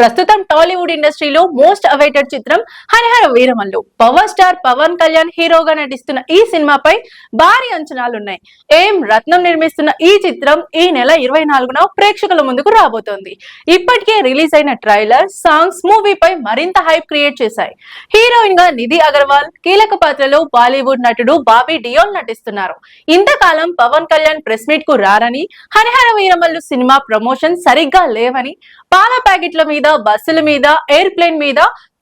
ప్రస్తుతం టాలీవుడ్ ఇండస్ట్రీలో most awaited చిత్రం హరిహర వీరమల్లు. పవర్ స్టార్ పవన్ కళ్యాణ్ హీరోగా నటిస్తున్న ఈ సినిమాపై భారీ అంచనాలున్నాయి. ఏం రత్నం నిర్మిస్తున్న ఈ చిత్రం ఈ నెల ఇరవై నాలుగున ప్రేక్షకుల ముందుకు రాబోతోంది. ఇప్పటికే రిలీజ్ అయిన ట్రైలర్ సాంగ్స్ మూవీపై మరింత హైప్ క్రియేట్ చేశాయి. హీరోయిన్గా నిధి అగర్వాల్ కీలక పాత్రలో బాలీవుడ్ నటుడు బాబీ డియోల్ నటిస్తున్నారు. ఇంతకాలం పవన్ కళ్యాణ్ ప్రెస్ మీట్కు రారని హరిహర వీరమల్లు సినిమా ప్రమోషన్ సరిగ్గా లేవని పాల ప్యాకెట్ల మీద బస్సుల మీద ఎయిర్ప్లేన్ మీద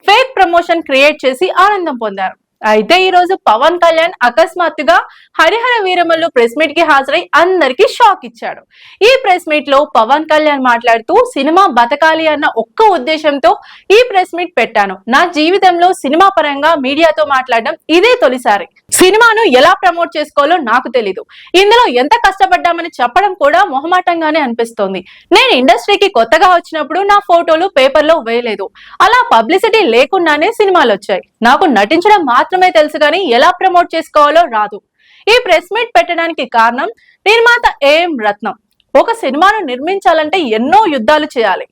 ఫేక్ ప్రమోషన్ క్రియేట్ చేసి ఆనందం పొందారు. అయితే ఈ రోజు పవన్ కళ్యాణ్ అకస్మాత్తుగా హరిహర వీరమల్లు ప్రెస్ మీట్కి హాజరై అందరికి షాక్ ఇచ్చాడు. ఈ ప్రెస్ మీట్లో పవన్ కళ్యాణ్ మాట్లాడుతూ సినిమా బతకాలి అన్న ఒక్క ఉద్దేశంతో ఈ ప్రెస్ మీట్ పెట్టాను. నా జీవితంలో సినిమా పరంగా మీడియాతో మాట్లాడడం ఇదే తొలిసారి. సినిమాను ఎలా ప్రమోట్ చేసుకోవాలో నాకు తెలీదు. ఇందులో ఎంత కష్టపడ్డామని చెప్పడం కూడా మొహమాటంగానే అనిపిస్తోంది. నేను ఇండస్ట్రీకి కొత్తగా వచ్చినప్పుడు నా ఫోటోలు పేపర్లో వేయలేదు. అలా పబ్లిసిటీ లేకుండానే సినిమాలు వచ్చాయి. నాకు నటించడం మాత్రం మాత్రమే తెలుసు కానీ ఎలా ప్రమోట్ చేసుకోవాలో రాదు. ఈ ప్రెస్ మీట్ పెట్టడానికి కారణం నిర్మాత ఏఎం రత్నం. ఒక సినిమాను నిర్మించాలంటే ఎన్నో యుద్ధాలు చేయాలి.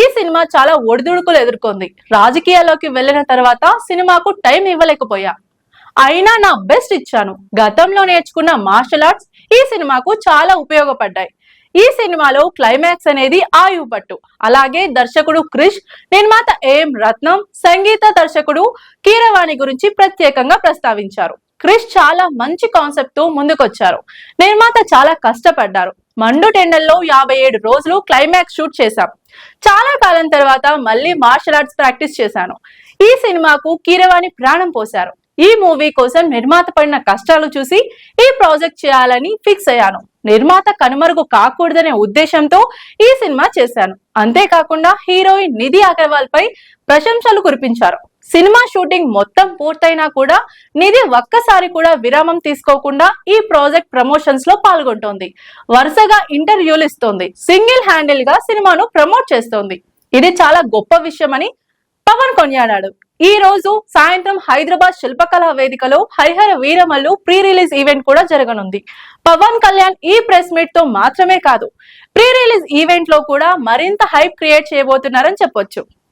ఈ సినిమా చాలా ఒడిదుడుకులు ఎదుర్కొంది. రాజకీయాల్లోకి వెళ్ళిన తర్వాత సినిమాకు టైం ఇవ్వలేకపోయా. అయినా నా బెస్ట్ ఇచ్చాను. గతంలో నేర్చుకున్న మార్షల్ ఆర్ట్స్ ఈ సినిమాకు చాలా ఉపయోగపడ్డాయి. ఈ సినిమాలో క్లైమాక్స్ అనేది ఆయువు పట్టు. అలాగే దర్శకుడు క్రిష్ నిర్మాత ఏఎం రత్నం సంగీత దర్శకుడు కీరవాణి గురించి ప్రత్యేకంగా ప్రస్తావించారు. క్రిష్ చాలా మంచి కాన్సెప్ట్తో ముందుకొచ్చారు. నిర్మాత చాలా కష్టపడ్డారు. మండు టెండల్లో యాభై ఏడు రోజులు క్లైమాక్స్ షూట్ చేశాం. చాలా కాలం తర్వాత మళ్ళీ మార్షల్ ఆర్ట్స్ ప్రాక్టీస్ చేశాను. ఈ సినిమాకు కీరవాణి ప్రాణం పోశారు. ఈ మూవీ కోసం నిర్మాత పడిన కష్టాలు చూసి ఈ ప్రాజెక్ట్ చేయాలని ఫిక్స్ అయ్యాను. నిర్మాత కనుమరుగు కాకూడదనే ఉద్దేశంతో ఈ సినిమా చేశాను. అంతేకాకుండా హీరోయిన్ నిధి అగర్వాల్ పై ప్రశంసలు కురిపించారు. సినిమా షూటింగ్ మొత్తం పూర్తయినా కూడా నిధి ఒక్కసారి కూడా విరామం తీసుకోకుండా ఈ ప్రాజెక్ట్ ప్రమోషన్స్లో పాల్గొంటోంది. వరుసగా ఇంటర్వ్యూలు ఇస్తోంది. సింగిల్ హ్యాండిల్గా సినిమాను ప్రమోట్ చేస్తోంది. ఇది చాలా గొప్ప విషయమని పవన్ కొనియాడాడు. ఈ రోజు సాయంత్రం హైదరాబాద్ శిల్పకళా వేదికలో Harihara Veeramallu pre release event కూడా జరగనుంది. పవన్ కళ్యాణ్ ఈ ప్రెస్ మీట్తో మాత్రమే కాదు ప్రీ రిలీజ్ ఈవెంట్లో కూడా మరింత హైప్ క్రియేట్ చేయబోతున్నారని చెప్పొచ్చు.